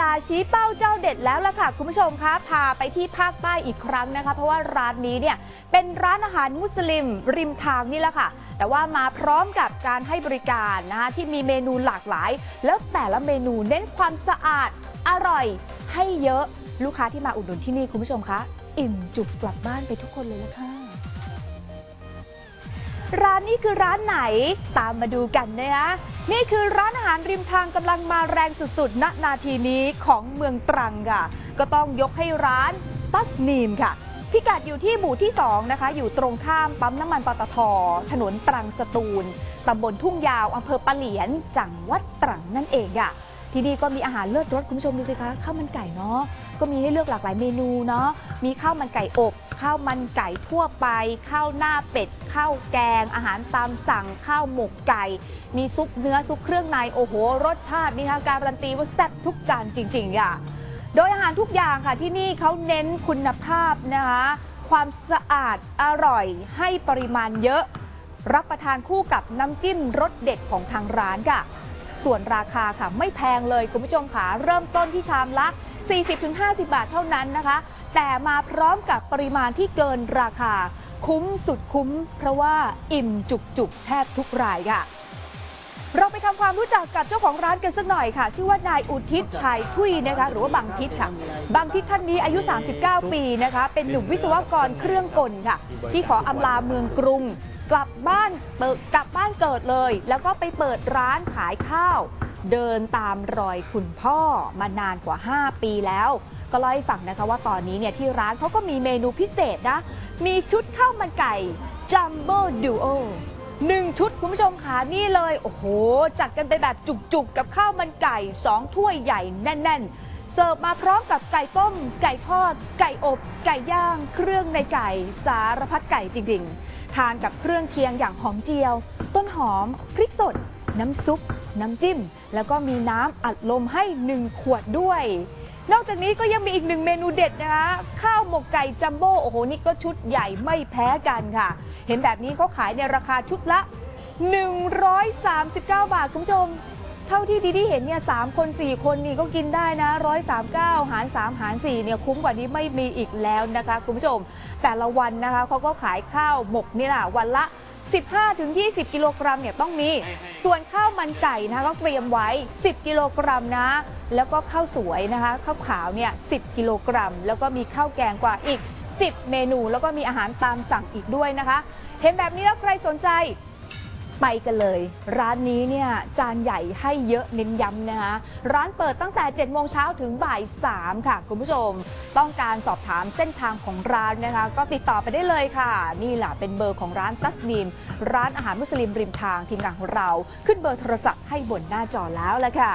ลาชี้เป้าเจ้าเด็ดแล้วล่ะค่ะ คุณผู้ชมคะพาไปที่ภาคใต้อีกครั้งนะคะ เพราะว่าร้านนี้เนี่ยเป็นร้านอาหารมุสลิม ริมทางนี่แหละค่ะ แต่ว่ามาพร้อมกับการให้บริการนะคะที่มีเมนูหลากหลาย แล้วแต่ละเมนูเน้นความสะอาดอร่อย ให้เยอะลูกค้าที่มาอุดหนุนที่นี่คุณผู้ชมคะอิ่มจุกกลับบ้านไปทุกคนเลยละค่ะ ร้านนี้คือร้านไหนตามมาดูกันนะคะนี่คือร้านอาหารริมทางกำลังมาแรงสุดๆ ณ นาทีนี้ของเมืองตรังค่ะ ก็ต้องยกให้ร้านตัสนีมค่ะ พิกัดอยู่ที่หมู่ที่ 2 นะคะ อยู่ตรงข้ามปั๊มน้ำมันปตท ถนนตรังสตูลตำบลทุ่งยาวอำเภอปะเหลียน จังหวัดตรังนั่นเองค่ะที่นี่ก็มีอาหารเลิศรสคุณผู้ชมดูสิคะข้าวมันไก่เนาะก็มีให้เลือกหลากหลายเมนูเนาะมีข้าวมันไก่อบ ข้าวมันไก่ทั่วไป ข้าวหน้าเป็ด ข้าวแกง อาหารตามสั่ง ข้าวหมกไก่ มีซุปเนื้อซุปเครื่องใน โอ้โห รสชาตินี่ค่ะการันตีว่าแซ่บทุกจานจริงๆค่ะ โดยอาหารทุกอย่างค่ะที่นี่เขาเน้นคุณภาพนะคะ ความสะอาดอร่อย ให้ปริมาณเยอะ รับประทานคู่กับน้ำจิ้มรสเด็ดของทางร้านค่ะ ส่วนราคาค่ะไม่แพงเลยคุณผู้ชมค่ะเริ่มต้นที่ชามละ40-50 บาทเท่านั้นนะคะ แต่มาพร้อมกับปริมาณที่เกินราคา คุ้มสุดคุ้ม เพราะว่าอิ่มจุกๆ แทบทุกรายค่ะ เราไปทำความรู้จักกับเจ้าของร้านกันสักหน่อยค่ะ ชื่อว่านายอุทิศชัยทุยนะคะ หรือว่าบางทิศค่ะบางทิศท่านนี้อายุ 39 ปีนะคะ เป็นหนุ่มวิศวกรเครื่องกลค่ะ ที่ขออำลาเมืองกรุง กลับบ้านเปิดกลับบ้านเกิดเลย แล้วก็ไปเปิดร้านขายข้าว เดินตามรอยคุณพ่อมานานกว่า 5 ปีแล้ว ก็เล่าให้ฟังนะคะว่าตอนนี้เนี่ยที่ร้านเขาก็มีเมนูพิเศษนะ มีชุดข้าวมันไก่จัมโบ้ดูโอหนึ่งชุดคุณผู้ชมขานี่เลย โอ้โห จัดกันไปแบบจุกๆ กับข้าวมันไก่สองถ้วยใหญ่แน่น ๆ เสิร์ฟมาพร้อมกับไก่ต้ม ไก่ทอด ไก่อบ ไก่ย่าง เครื่องในไก่สารพัดไก่จริง ๆ ทานกับเครื่องเคียงอย่างหอมเจียว ต้นหอม พริกสด น้ำซุป น้ำจิ้ม แล้วก็มีน้ำอัดลมให้หนึ่งขวดด้วย นอกจากนี้ก็ยังมีอีกหนึ่งเมนูเด็ดนะคะข้าวหมกไก่จัมโบ้โอ้โหนี่ก็ชุดใหญ่ไม่แพ้กันค่ะ เห็นแบบนี้เขาขายในราคาชุดละ 139 บาทคุณผู้ชม เท่าที่ดีดีเห็นเนี่ยสามคน 4 คนนี่ก็กินได้นะ139 หาร 3 หาร 4 เนี่ยคุ้มกว่านี้ไม่มีอีกแล้วนะคะคุณผู้ชม แต่ละวันนะคะเขาก็ขายข้าวหมกนี่แหละวันละ 15-20 กิโลกรัมเนี่ยต้องมี ส่วนข้าวมันไก่นะคะก็เตรียมไว้ 10 กิโลกรัมนะ แล้วก็ข้าวสวยนะคะข้าวขาวเนี่ย 10 กิโลกรัม แล้วก็มีข้าวแกงกว่าอีก 10 เมนู แล้วก็มีอาหารตามสั่งอีกด้วยนะคะ เห็นแบบนี้แล้วใครสนใจ ไปกันเลย ร้านนี้เนี่ยจานใหญ่ให้เยอะเน้นย้ำนะคะร้านเปิดตั้งแต่7โมงเช้าถึงบ่าย3ค่ะ คุณผู้ชม ต้องการสอบถามเส้นทางของร้านนะคะ ก็ติดต่อไปได้เลยค่ะ นี่แหละเป็นเบอร์ของร้านตัสนีมร้านอาหารมุสลิมริมทางทีมงานของเรา ขึ้นเบอร์โทรศัพท์ให้บนหน้าจอแล้วแหละค่ะ